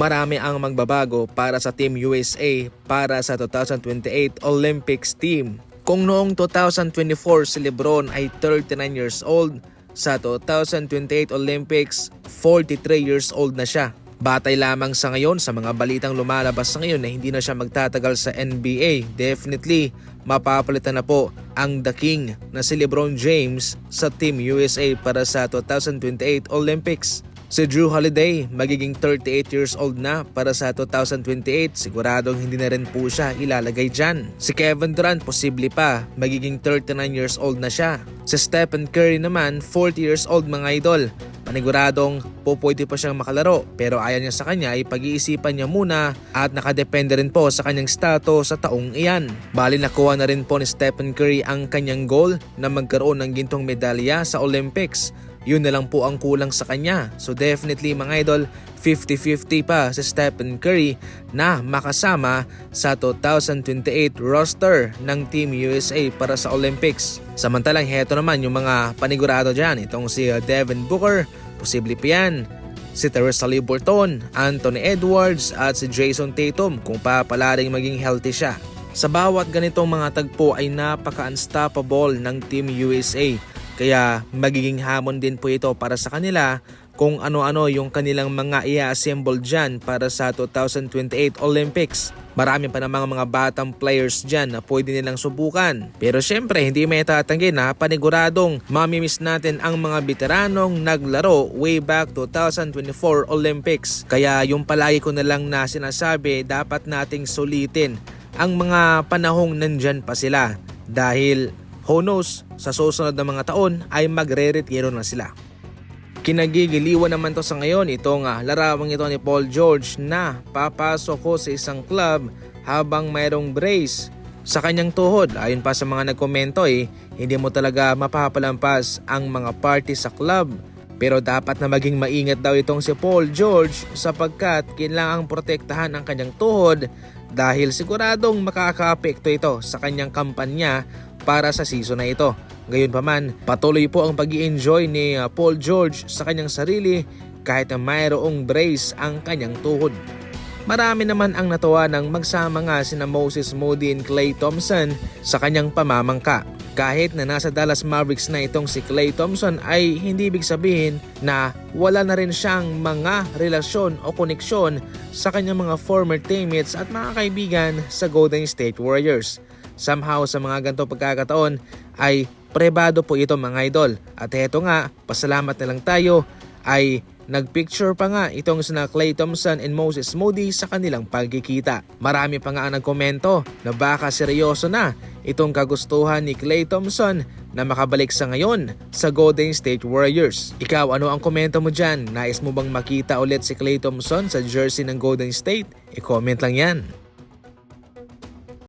Marami ang magbabago para sa Team USA para sa 2028 Olympics team. Kung noong 2024 si Lebron ay 39 years old, sa 2028 Olympics 43 years old na siya. Batay lamang sa ngayon sa mga balitang lumalabas sa ngayon na hindi na siya magtatagal sa NBA. Definitely, mapapalitan na po ang The King na si LeBron James sa Team USA para sa 2028 Olympics. Si Drew Holiday, magiging 38 years old na para sa 2028. Siguradong hindi na rin po siya ilalagay dyan. Si Kevin Durant, posible pa, magiging 39 years old na siya. Si Stephen Curry naman, 40 years old mga idol. Paniguradong po pwede pa siyang makalaro pero ayan niya sa kanya ay pag-iisipan niya muna at nakadepende rin po sa kanyang status sa taong iyan. Bali nakuha na rin po ni Stephen Curry ang kanyang goal na magkaroon ng gintong medalya sa Olympics. Yun na lang po ang kulang sa kanya. So definitely mga idol, 50-50 pa si Stephen Curry na makasama sa 2028 roster ng Team USA para sa Olympics. Samantalang heto naman yung mga panigurado dyan. Itong si uh, Devin Booker, posible pa yan. Si Teresa Liberton, Anthony Edwards at si Jason Tatum kung papalaring maging healthy siya. Sa bawat ganitong mga tagpo ay napaka-unstoppable ng Team USA kaya magiging hamon din po ito para sa kanila kung ano-ano yung kanilang mga i-assemble dyan para sa 2028 Olympics. Marami pa namang mga batang players dyan na pwede nilang subukan. Pero syempre, hindi may tatanggi na paniguradong mamimiss natin ang mga veteranong naglaro way back 2024 Olympics. Kaya yung palagi ko na lang na sinasabi, dapat nating sulitin ang mga panahong nandyan pa sila. Dahil who knows, sa susunod na mga taon ay magre-retiro na sila. Kinagigiliwan naman to sa ngayon itong uh, larawang ito ni Paul George na papasok ko sa isang club habang mayroong brace sa kanyang tuhod. Ayon pa sa mga nagkomento eh, hindi mo talaga mapapalampas ang mga party sa club. Pero dapat na maging maingat daw itong si Paul George sapagkat kailangang protektahan ang kanyang tuhod dahil siguradong makakaapekto ito sa kanyang kampanya para sa season na ito. Gayunpaman, patuloy po ang pag enjoy ni uh, Paul George sa kanyang sarili kahit na mayroong brace ang kanyang tuhod. Marami naman ang natuwa nang magsama nga sina Moses Moody and Clay Thompson sa kanyang pamamangka. Kahit na nasa Dallas Mavericks na itong si Clay Thompson ay hindi ibig sabihin na wala na rin siyang mga relasyon o koneksyon sa kanyang mga former teammates at mga kaibigan sa Golden State Warriors. Somehow sa mga ganito pagkakataon ay prebado po ito mga idol. At heto nga, pasalamat na lang tayo ay nagpicture pa nga itong sina Clay Thompson and Moses Moody sa kanilang pagkikita. Marami pa nga ang nagkomento na baka seryoso na itong kagustuhan ni Clay Thompson na makabalik sa ngayon sa Golden State Warriors. Ikaw, ano ang komento mo dyan? Nais mo bang makita ulit si Clay Thompson sa jersey ng Golden State? I-comment lang yan.